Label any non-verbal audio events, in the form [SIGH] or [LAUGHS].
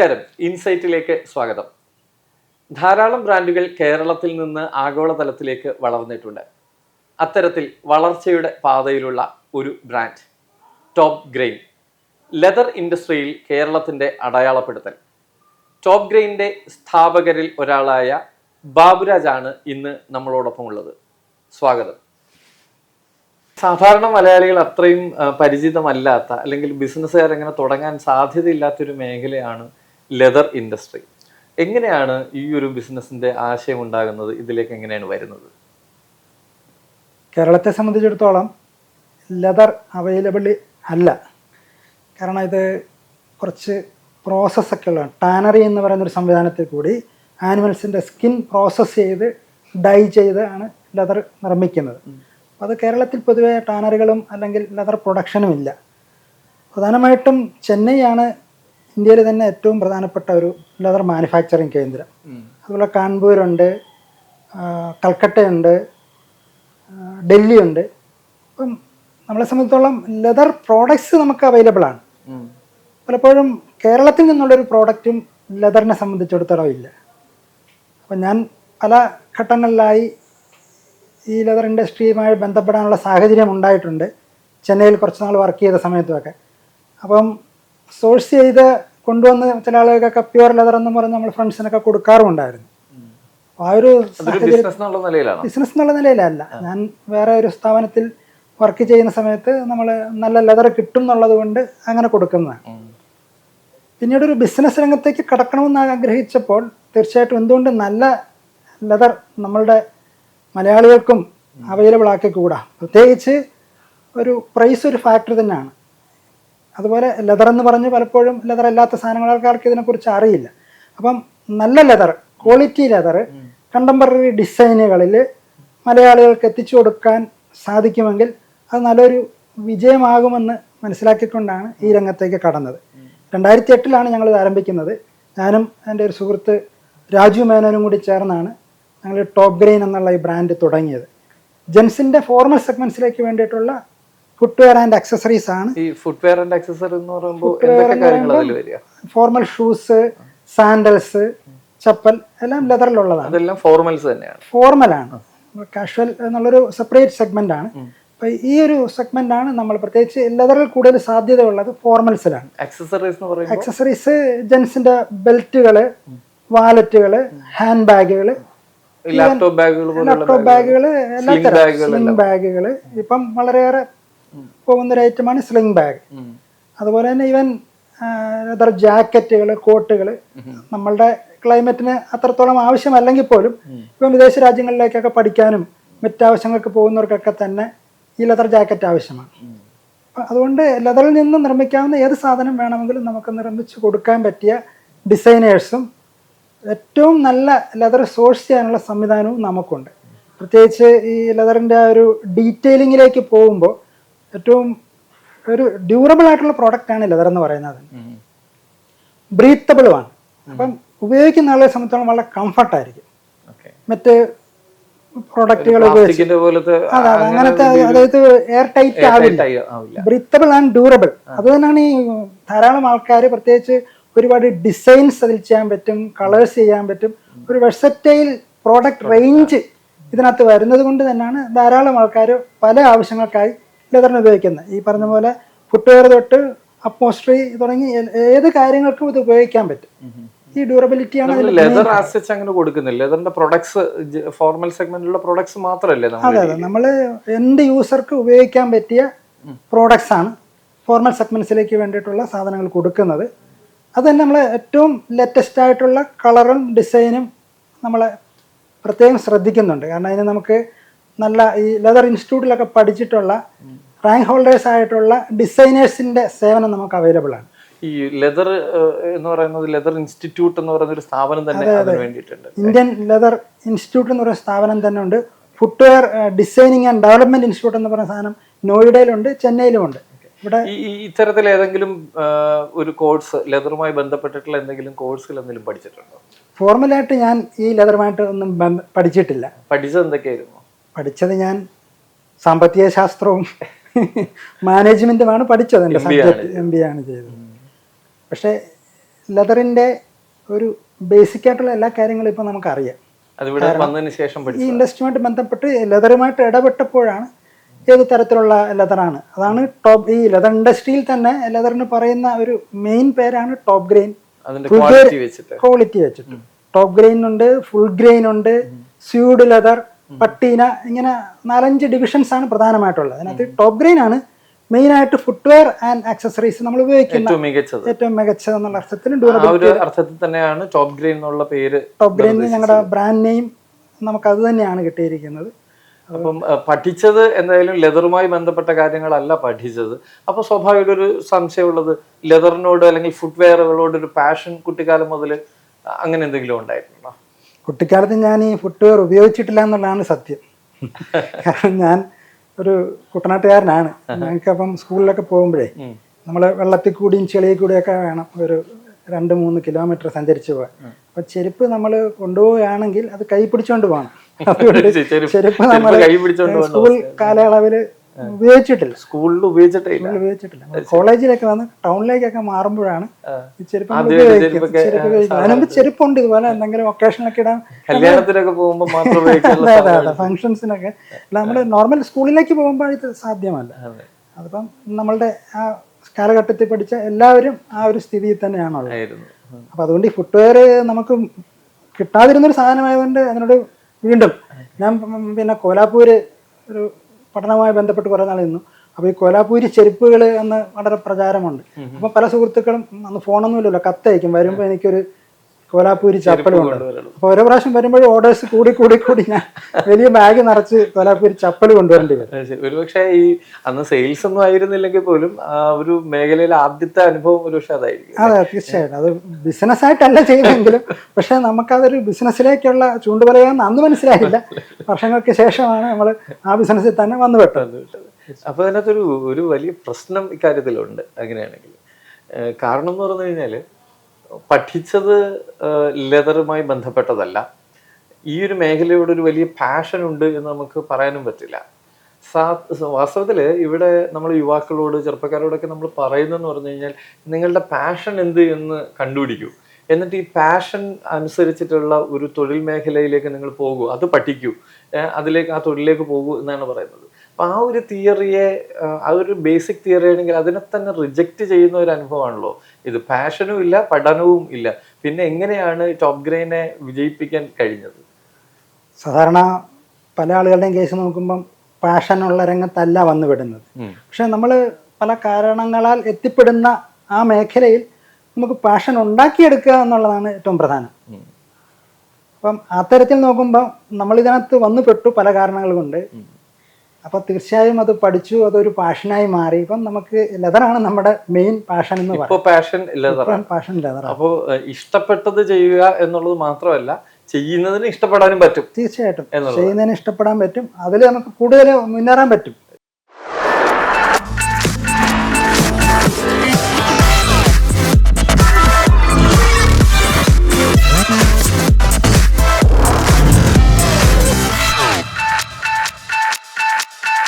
നമസ്കാരം. ഇൻസൈറ്റിലേക്ക് സ്വാഗതം. ധാരാളം ബ്രാൻഡുകൾ കേരളത്തിൽ നിന്ന് ആഗോളതലത്തിലേക്ക് വളർന്നിട്ടുണ്ട്. അത്തരത്തിൽ വളർച്ചയുടെ പാതയിലുള്ള ഒരു ബ്രാൻഡ് ടോപ്പ് ഗ്രെയിൻ. ലെതർ ഇൻഡസ്ട്രിയിൽ കേരളത്തിന്റെ അടയാളപ്പെടുത്തൽ. ടോപ്പ് ഗ്രെയിന്റെ സ്ഥാപകരിൽ ഒരാളായ ബാബുരാജ് ആണ് ഇന്ന് നമ്മളോടൊപ്പം ഉള്ളത് സ്വാഗതം. സാധാരണ മലയാളികൾ അത്രയും പരിചിതമല്ലാത്ത അല്ലെങ്കിൽ ബിസിനസ്സുകാർ അങ്ങനെ തുടങ്ങാൻ സാധ്യതയില്ലാത്തൊരു മേഖലയാണ് ലെതർ ഇൻഡസ്ട്രി. എങ്ങനെയാണ് ഈ ഒരു ബിസിനസിന്റെ ആശയം ഉണ്ടാകുന്നത്? ഇതിലേക്ക് എങ്ങനെയാണ് വരുന്നത്? കേരളത്തെ സംബന്ധിച്ചിടത്തോളം ലെതർ അവൈലബിൾ അല്ല. കാരണം ഇത് കുറച്ച് പ്രോസസ്സൊക്കെ ഉള്ളതാണ്. ടാനറി എന്ന് പറയുന്ന ഒരു സംവിധാനത്തിൽ കൂടി ആനിമൽസിന്റെ സ്കിൻ പ്രോസസ്സ് ചെയ്ത് ഡൈ ചെയ്ത് ആണ് ലെതർ നിർമ്മിക്കുന്നത്. അപ്പോൾ അത് കേരളത്തിൽ പൊതുവേ ടാനറികളും അല്ലെങ്കിൽ ലെതർ പ്രൊഡക്ഷനും ഇല്ല. പ്രധാനമായിട്ടും ചെന്നൈയാണ് ഇന്ത്യയിൽ തന്നെ ഏറ്റവും പ്രധാനപ്പെട്ട ഒരു ലെതർ മാനുഫാക്ചറിങ് കേന്ദ്രം. അതുപോലെ കാൺപൂരുണ്ട് കൽക്കട്ടയുണ്ട് ഡൽഹിയുണ്ട്. അപ്പം നമ്മളെ സംബന്ധിച്ചോളം ലെതർ പ്രോഡക്ട്സ് നമുക്ക് അവൈലബിൾ ആണ്. പലപ്പോഴും കേരളത്തിൽ നിന്നുള്ളൊരു പ്രോഡക്റ്റും ലെതറിനെ സംബന്ധിച്ചിടത്തോളം ഇല്ല. അപ്പം ഞാൻ പല ഘട്ടങ്ങളിലായി ഈ ലെതർ ഇൻഡസ്ട്രിയുമായി ബന്ധപ്പെടാനുള്ള സാഹചര്യം ഉണ്ടായിട്ടുണ്ട്. ചെന്നൈയിൽ കുറച്ച് നാൾ വർക്ക് ചെയ്ത സമയത്തുമൊക്കെ. അപ്പം സോഴ്സ് ചെയ്ത് കൊണ്ടുവന്ന് ചില ആളുകൾക്കൊക്കെ പ്യുവർ ലെതർ എന്ന് പറഞ്ഞ് നമ്മൾ ഫ്രണ്ട്സിനൊക്കെ കൊടുക്കാറുണ്ടായിരുന്നു ആ ഒരു ബിസിനസ് എന്നുള്ള നിലയിലല്ല. ഞാൻ വേറെ ഒരു സ്ഥാപനത്തിൽ വർക്ക് ചെയ്യുന്ന സമയത്ത് നമ്മൾ നല്ല ലെതർ കിട്ടും എന്നുള്ളത് കൊണ്ട് അങ്ങനെ കൊടുക്കുന്നതാണ്. പിന്നീട് ഒരു ബിസിനസ് രംഗത്തേക്ക് കടക്കണമെന്ന് ആഗ്രഹിച്ചപ്പോൾ തീർച്ചയായിട്ടും എന്തുകൊണ്ട് നല്ല ലെതർ നമ്മളുടെ മലയാളികൾക്കും അവൈലബിൾ ആക്കിക്കൂടാ? കൂടാ പ്രത്യേകിച്ച് ഒരു പ്രൈസ് ഒരു ഫാക്ടർ തന്നെയാണ്. അതുപോലെ ലെതർ എന്ന് പറഞ്ഞ് പലപ്പോഴും ലെതർ അല്ലാത്ത സാധനങ്ങൾ ആൾക്കാർക്ക് ഇതിനെക്കുറിച്ച് അറിയില്ല. അപ്പം നല്ല ലെതർ ക്വാളിറ്റി ലെതർ കണ്ടംപററി ഡിസൈനുകളിൽ മലയാളികൾക്ക് എത്തിച്ചു കൊടുക്കാൻ സാധിക്കുമെങ്കിൽ അത് നല്ലൊരു വിജയമാകുമെന്ന് മനസ്സിലാക്കിക്കൊണ്ടാണ് ഈ രംഗത്തേക്ക് കടന്നത്. രണ്ടായിരത്തി എട്ടിലാണ് ഞങ്ങൾ ഇത് ആരംഭിക്കുന്നത്. ഞാനും എന്റെ ഒരു സുഹൃത്ത് രാജു മേനോനും കൂടി ചേർന്നാണ് ഞങ്ങൾ ടോപ്പ് ഗ്രെയിൻ എന്നുള്ള ഈ ബ്രാൻഡ് തുടങ്ങിയത്. ജെൻസിന്റെ ഫോർമൽ സെഗ്മെന്റ്സിലേക്ക് വേണ്ടിയിട്ടുള്ള ഫുട്വെയർ ആൻഡ് അക്സസറീസ് ആണ്. ഈ ഫുട്വെയർ ആൻഡ് അക്സസറി എന്ന് പറയുമ്പോൾ എന്തൊക്കെ കാര്യങ്ങൾ അതിൽ വരിക? ഫോർമൽ ഷൂസ് സാൻഡൽസ് ചപ്പൽ എല്ലാം ലെതറിലുള്ളതാണ് അതെല്ലാം ഫോർമൽസ് തന്നെയാണ്. ഫോർമലാണ് കാഷ്വൽ എന്നുള്ളൊരു സെപ്പറേറ്റ് സെഗ്മെന്റ് ആണ്. അപ്പൊ ഈ ഒരു സെഗ്മെന്റ് ആണ് നമ്മൾ പ്രത്യേകിച്ച് ലെതറിൽ കൂടുതൽ സാധ്യതയുള്ളത് ഫോർമൽസിലാണ് അക്സസറീസ് എന്ന് പറയുമ്പോൾ അക്സസറീസ് ജെൻസിന്റെ ബെൽറ്റുകൾ വാലറ്റുകൾ ഹാൻഡ് ബാഗുകൾ ലാപ്ടോപ്പ് ബാഗുകൾ ലാപ്ടോപ്പ് ബാഗുകൾ എല്ലാ തരം ബാഗുകൾ ഇപ്പം വളരെയേറെ പോകുന്ന ഒരു ഐറ്റമാണ് സ്ലിംഗ് ബാഗ് അതുപോലെ തന്നെ ഈവൻ ലെതർ ജാക്കറ്റുകൾ കോട്ടുകൾ നമ്മളുടെ ക്ലൈമറ്റിന് അത്രത്തോളം ആവശ്യമല്ലെങ്കിൽ പോലും ഇപ്പം വിദേശ രാജ്യങ്ങളിലേക്കൊക്കെ പഠിക്കാനും മറ്റാവശ്യങ്ങൾക്ക് പോകുന്നവർക്കൊക്കെ തന്നെ ഈ ലെതർ ജാക്കറ്റ് ആവശ്യമാണ്. അതുകൊണ്ട് ലെതറിൽ നിന്ന് നിർമ്മിക്കാവുന്ന ഏത് സാധനം വേണമെങ്കിലും നമുക്ക് നിർമ്മിച്ച് കൊടുക്കാൻ പറ്റിയ ഡിസൈനേഴ്സും ഏറ്റവും നല്ല ലെതർ സോഴ്സ് ചെയ്യാനുള്ള സംവിധാനവും നമുക്കുണ്ട്. പ്രത്യേകിച്ച് ഈ ലെതറിന്റെ ആ ഒരു ഡീറ്റെയിലിങ്ങിലേക്ക് പോകുമ്പോൾ ഏറ്റവും ഒരു ഡ്യൂറബിൾ ആയിട്ടുള്ള പ്രോഡക്റ്റ് ആണ് ലെതർ എന്ന് പറയുന്നത്. ബ്രീത്തബിളും ആണ്. അപ്പം ഉപയോഗിക്കുന്ന ആളെ സംബന്ധിച്ചോളം വളരെ കംഫർട്ട് ആയിരിക്കും. മറ്റ് പ്രോഡക്റ്റുകൾ അങ്ങനത്തെ അതായത് എയർ ടൈറ്റ് ആവില്ല. ബ്രീത്തബിൾ ആൻഡ് ഡ്യൂറബിൾ അത് തന്നെയാണ് ഈ ധാരാളം ആൾക്കാർ പ്രത്യേകിച്ച് ഒരുപാട് ഡിസൈൻസ് അതിൽ ചെയ്യാൻ പറ്റും കളേഴ്സ് ചെയ്യാൻ പറ്റും. ഒരു വെർസറ്റൈൽ പ്രോഡക്റ്റ് റേഞ്ച് ഇതിനകത്ത് വരുന്നത് കൊണ്ട് തന്നെയാണ് ധാരാളം ആൾക്കാർ പല ആവശ്യങ്ങൾക്കായി ലെതറിന് ഉപയോഗിക്കുന്നത്. ഈ പറഞ്ഞ പോലെ ഫുട്വെയർ തൊട്ട് അപ്പോസ്ട്രി തുടങ്ങി ഏത് കാര്യങ്ങൾക്കും ഇത് ഉപയോഗിക്കാൻ പറ്റും. ഈ ഡ്യൂറബിലിറ്റിയാണ് ലെതർ ആസച്ച് അങ്ങനെ കൊടുക്കുന്നില്ല. ലെതറിന്റെ പ്രൊഡക്ട്സ് ഫോർമൽ സെഗ്മെന്റിലുള്ള പ്രൊഡക്ട്സ് മാത്രമല്ലേ അതെ അതെ. നമ്മൾ എന്ത് യൂസർക്ക് ഉപയോഗിക്കാൻ പറ്റിയ പ്രോഡക്ട്സ് ആണ് ഫോർമൽ സെഗ്മെന്റ്സിലേക്ക് വേണ്ടിയിട്ടുള്ള സാധനങ്ങൾ കൊടുക്കുന്നത്. അത് തന്നെ നമ്മൾ ഏറ്റവും ലേറ്റസ്റ്റ് ആയിട്ടുള്ള കളറും ഡിസൈനും നമ്മൾ പ്രത്യേകം ശ്രദ്ധിക്കുന്നുണ്ട്. കാരണം അതിന് നമുക്ക് നല്ല ഈ ലെതർ ഇൻസ്റ്റിറ്റ്യൂട്ടിലൊക്കെ പഠിച്ചിട്ടുള്ള റാങ്ക് ഹോൾഡേഴ്സ് ആയിട്ടുള്ള ഡിസൈനേഴ്സിന്റെ സേവനം നമുക്ക് അവൈലബിൾ ആണ്. ഈ ലെതർ എന്ന് പറയുന്നത് ലെതർ ഇൻസ്റ്റിറ്റ്യൂട്ട് എന്ന് പറയുന്ന ഒരു സ്ഥാപനം തന്നെ അതിന് വേണ്ടിയിട്ടുണ്ട്. ഇന്ത്യൻ ലെതർ ഇൻസ്റ്റിറ്റ്യൂട്ട് എന്ന് പറയുന്ന സ്ഥാപനം തന്നെ ഉണ്ട്. Footwear designing and development institute എന്ന് പറയുന്ന സാധനം നോയിഡയിലുണ്ട് ചെന്നൈയിലുമുണ്ട്. ഇവിടെ ഈ ഇത്തരത്തിൽ ഏതെങ്കിലും ഒരു കോഴ്സ് ലെതറുമായി ബന്ധപ്പെട്ടിട്ടുള്ള എന്തെങ്കിലും കോഴ്സുകൾ എന്തെങ്കിലും പഠിച്ചിട്ടുണ്ടോ? ഫോർമലായിട്ട് ഞാൻ ഈ ലെതറുമായിട്ട് ഒന്നും പഠിച്ചിട്ടില്ല. പഠിച്ചത് എന്തൊക്കെയായിരുന്നു? പഠിച്ചത് ഞാൻ സാമ്പത്തിക ശാസ്ത്രവും മാനേജ്മെന്റുമാണ് പഠിച്ചത് എന്റെ സബ്ജക്ട് എം ബി ആണ് ചെയ്തത്. പക്ഷേ ലെതറിന്റെ ഒരു ബേസിക് ആയിട്ടുള്ള എല്ലാ കാര്യങ്ങളും ഇപ്പോൾ നമുക്കറിയാം. ഈ ഇൻഡസ്ട്രിയുമായിട്ട് ബന്ധപ്പെട്ട് ലെതറുമായിട്ട് ഇടപെട്ടപ്പോഴാണ് ഏത് തരത്തിലുള്ള ലെതറാണ്. അതാണ് ടോപ്പ് ഈ ലെതർ ഇൻഡസ്ട്രിയിൽ തന്നെ ലെതറിന് പറയുന്ന ഒരു മെയിൻ പേരാണ് ടോപ്പ് ഗ്രെയിൻ അതിന്റെ ക്വാളിറ്റി വെച്ചിട്ട്. ക്വാളിറ്റി വെച്ചിട്ട്. ടോപ്പ് ഗ്രെയിൻ ഉണ്ട് ഫുൾ ഗ്രെയിൻ ഉണ്ട് സ്യൂഡ് ലെതർ പട്ടീന ഇങ്ങനെ നാലഞ്ച് ഡിവിഷൻസ് ആണ് പ്രധാനമായിട്ടുള്ളത്. അതിനകത്ത് ടോപ്പ് ഗ്രെയിൻ ആണ് മെയിൻ ആയിട്ട് ഫുട്വെയർ ആൻഡ് ആക്സസറീസ് നമ്മൾ ഉപയോഗിക്കുന്ന ഏറ്റവും മികച്ചത്. ഏറ്റവും മികച്ചത് എന്നുള്ള അർത്ഥത്തിൽ അർത്ഥത്തിൽ തന്നെയാണ് ടോപ്പ് ഗ്രെയിൻ എന്നുള്ള പേര് ടോപ്പ് ഗ്രെയിൻ ഞങ്ങളുടെ ബ്രാൻഡ് നെയിം നമുക്ക് അത് തന്നെയാണ് കിട്ടിയിരിക്കുന്നത്. അപ്പം പഠിച്ചത് എന്തായാലും ലെതറുമായി ബന്ധപ്പെട്ട കാര്യങ്ങളല്ല പഠിച്ചത്. അപ്പൊ സ്വാഭാവിക ഒരു സംശയമുള്ളത് ലെതറിനോട് അല്ലെങ്കിൽ ഫുട്വെയറുകളോട് ഒരു പാഷൻ കുട്ടിക്കാലം മുതൽ അങ്ങനെ എന്തെങ്കിലും ഉണ്ടായിട്ടുണ്ടോ? കുട്ടിക്കാലത്ത് ഞാൻ ഈ ഫുട്വെയർ ഉപയോഗിച്ചിട്ടില്ല എന്നുള്ളതാണ് സത്യം. കാരണം ഞാൻ ഒരു കുട്ടനാട്ടുകാരനാണ്. ഞങ്ങൾക്ക് അപ്പം സ്കൂളിലൊക്കെ പോകുമ്പോഴേ. നമ്മൾ വെള്ളത്തിൽ കൂടിയും ചെളിയിൽ കൂടിയൊക്കെ വേണം ഒരു രണ്ട് മൂന്ന് കിലോമീറ്റർ സഞ്ചരിച്ച് പോകാൻ. അപ്പൊ ചെരുപ്പ് നമ്മൾ കൊണ്ടുപോവുകയാണെങ്കിൽ അത് കൈ പിടിച്ചോണ്ട് പോകണം. [LAUGHS] അതുകൊണ്ട് ചെരുപ്പ് നമ്മൾ സ്കൂൾ കാലയളവിൽ ഉപയോഗിച്ചിട്ടില്ല. സ്കൂളിൽ ഉപയോഗിച്ചിട്ടേ ഇല്ല. സ്കൂളിൽ ഉപയോഗിച്ചിട്ടില്ല. കോളേജിലൊക്കെ വന്ന് ടൗണിലേക്കൊക്കെ മാറുമ്പോഴാണ് ചെരുപ്പ് നമ്മൾ ആദ്യം ഒരു ഉപയോഗിക്കുന്നത്. ചെരുപ്പൊക്കെ, ചെരുപ്പ് ഉപയോഗിക്കുന്നത്. അതിന് മുമ്പ് ചെരുപ്പുണ്ട് ഇതുപോലെ എന്തെങ്കിലും ഒക്കേഷനൊക്കെ ഇടാൻ. [LAUGHS] കല്യാണത്തിനൊക്കെ പോകുമ്പോൾ ഫങ്ഷൻസിനൊക്കെ അല്ല നമ്മൾ നോർമൽ സ്കൂളിലേക്ക് പോകുമ്പോൾ ഇത് സാധ്യമല്ല. അതെ. അതിപ്പം നമ്മളുടെ ആ കാലഘട്ടത്തിൽ പഠിച്ച എല്ലാവരും ആ ഒരു സ്ഥിതിയിൽ തന്നെയാണുള്ളത്. അപ്പൊ. അതുകൊണ്ട് ഈ ഫുട്വെയർ നമുക്ക് കിട്ടാതിരുന്നൊരു സാധനമായതുകൊണ്ട് അതിനോട് വീണ്ടും ഞാൻ പിന്നെ കോലാപ്പൂര് ഒരു പഠനവുമായി ബന്ധപ്പെട്ട് കുറേ നാൾ നിന്നു. അപ്പോൾ ഈ കോലാപൂരി ചെരുപ്പുകൾ എന്ന് വളരെ പ്രചാരമുണ്ട്. അപ്പോൾ പല സുഹൃത്തുക്കളും അന്ന് ഫോണൊന്നുമില്ലല്ലോ കത്തയക്കും. വരുമ്പോൾ എനിക്കൊരു കോലാപ്പൂരി ചപ്പലും ഉണ്ട്. അപ്പൊ അപ്പോൾ ഓരോ പ്രാവശ്യം വരുമ്പോഴും ഓർഡേഴ്സ് കൂടി കൂടി കൂടി ഞാൻ വലിയ ബാഗ് നിറച്ച് കോലാപ്പൂരി ചപ്പൽ കൊണ്ടുവരേണ്ടി വരും. ഒരുപക്ഷെ ഈ അന്ന് സെയിൽസ് ഒന്നും ആയിരുന്നില്ലെങ്കിൽ പോലും ആ ഒരു മേഖലയിലെ ആദ്യത്തെ അനുഭവം ഒരുപക്ഷെ അതായിരിക്കും. അതെ തീർച്ചയായിട്ടും. അത് ബിസിനസ് ആയിട്ടല്ല ചെയ്തെങ്കിലും പക്ഷെ നമുക്കതൊരു ബിസിനസ്സിലേക്കുള്ള ചൂണ്ടുപലയാന്ന് അന്ന് മനസ്സിലായില്ല. വർഷങ്ങൾക്ക് ശേഷമാണ് നമ്മൾ ആ ബിസിനസ്സിൽ തന്നെ വന്നു പെട്ടത്. അപ്പൊ അതിനകത്തൊരു ഒരു വലിയ പ്രശ്നം ഇക്കാര്യത്തിലുണ്ട് അങ്ങനെയാണെങ്കിൽ. കാരണം എന്ന് പറഞ്ഞു കഴിഞ്ഞാൽ പഠിച്ചത് ലെതറുമായി ബന്ധപ്പെട്ടതല്ല. ഈ ഒരു മേഖലയോട് ഒരു വലിയ പാഷൻ ഉണ്ട് എന്ന് നമുക്ക് പറയാനും പറ്റില്ല. സാ വാസ്തവത്തിൽ ഇവിടെ നമ്മൾ യുവാക്കളോട് ചെറുപ്പക്കാരോടൊക്കെ നമ്മൾ പറയുന്നതെന്ന് പറഞ്ഞു കഴിഞ്ഞാൽ നിങ്ങളുടെ പാഷൻ എന്ത് എന്ന് കണ്ടുപിടിക്കൂ. എന്നിട്ട് ഈ പാഷൻ അനുസരിച്ചിട്ടുള്ള ഒരു തൊഴിൽ മേഖലയിലേക്ക് നിങ്ങൾ പോകൂ. അത് പഠിക്കൂ. അതിലേക്ക് ആ തൊഴിലിലേക്ക് പോകൂ എന്നാണ് പറയുന്നത്. അപ്പൊ ആ ഒരു തിയറിയെ ആ ഒരു ബേസിക് തിയറി ആണെങ്കിൽ അതിനെ തന്നെ റിജക്റ്റ് ചെയ്യുന്ന ഒരു അനുഭവമാണല്ലോ. ഇത് പാഷനും ഇല്ല പഠനവും ഇല്ല. പിന്നെ എങ്ങനെയാണ് ടോപ് ഗ്രെയിനെ വിജയിപ്പിക്കാൻ കഴിഞ്ഞത്? സാധാരണ പല ആളുകളുടെയും കേസ് നോക്കുമ്പം പാഷനുള്ള രംഗത്തല്ല വന്നു വിടുന്നത് പക്ഷെ നമ്മൾ പല കാരണങ്ങളാൽ എത്തിപ്പെടുന്ന ആ മേഖലയിൽ നമുക്ക് പാഷൻ ഉണ്ടാക്കിയെടുക്കുക എന്നുള്ളതാണ് ഏറ്റവും പ്രധാനം. അപ്പം അത്തരത്തിൽ നോക്കുമ്പോൾ നമ്മൾ ഇതിനകത്ത് വന്നു പെട്ടു പല കാരണങ്ങൾ കൊണ്ട്. അപ്പോൾ തീർച്ചയായും അത് പഠിച്ചു അതൊരു പാഷനായി മാറി. ഇപ്പം നമുക്ക് ലെതറാണ് നമ്മുടെ മെയിൻ പാഷൻ എന്ന് പറയുന്നത് പാഷൻ അപ്പോൾ ഇഷ്ടപ്പെട്ടത് ചെയ്യുക എന്നുള്ളത് മാത്രമല്ല ചെയ്യുന്നതിന് ഇഷ്ടപ്പെടാനും പറ്റും തീർച്ചയായിട്ടും. ചെയ്യുന്നതിന് ഇഷ്ടപ്പെടാൻ പറ്റും. അതിൽ നമുക്ക് കൂടുതൽ മുന്നേറാൻ പറ്റും.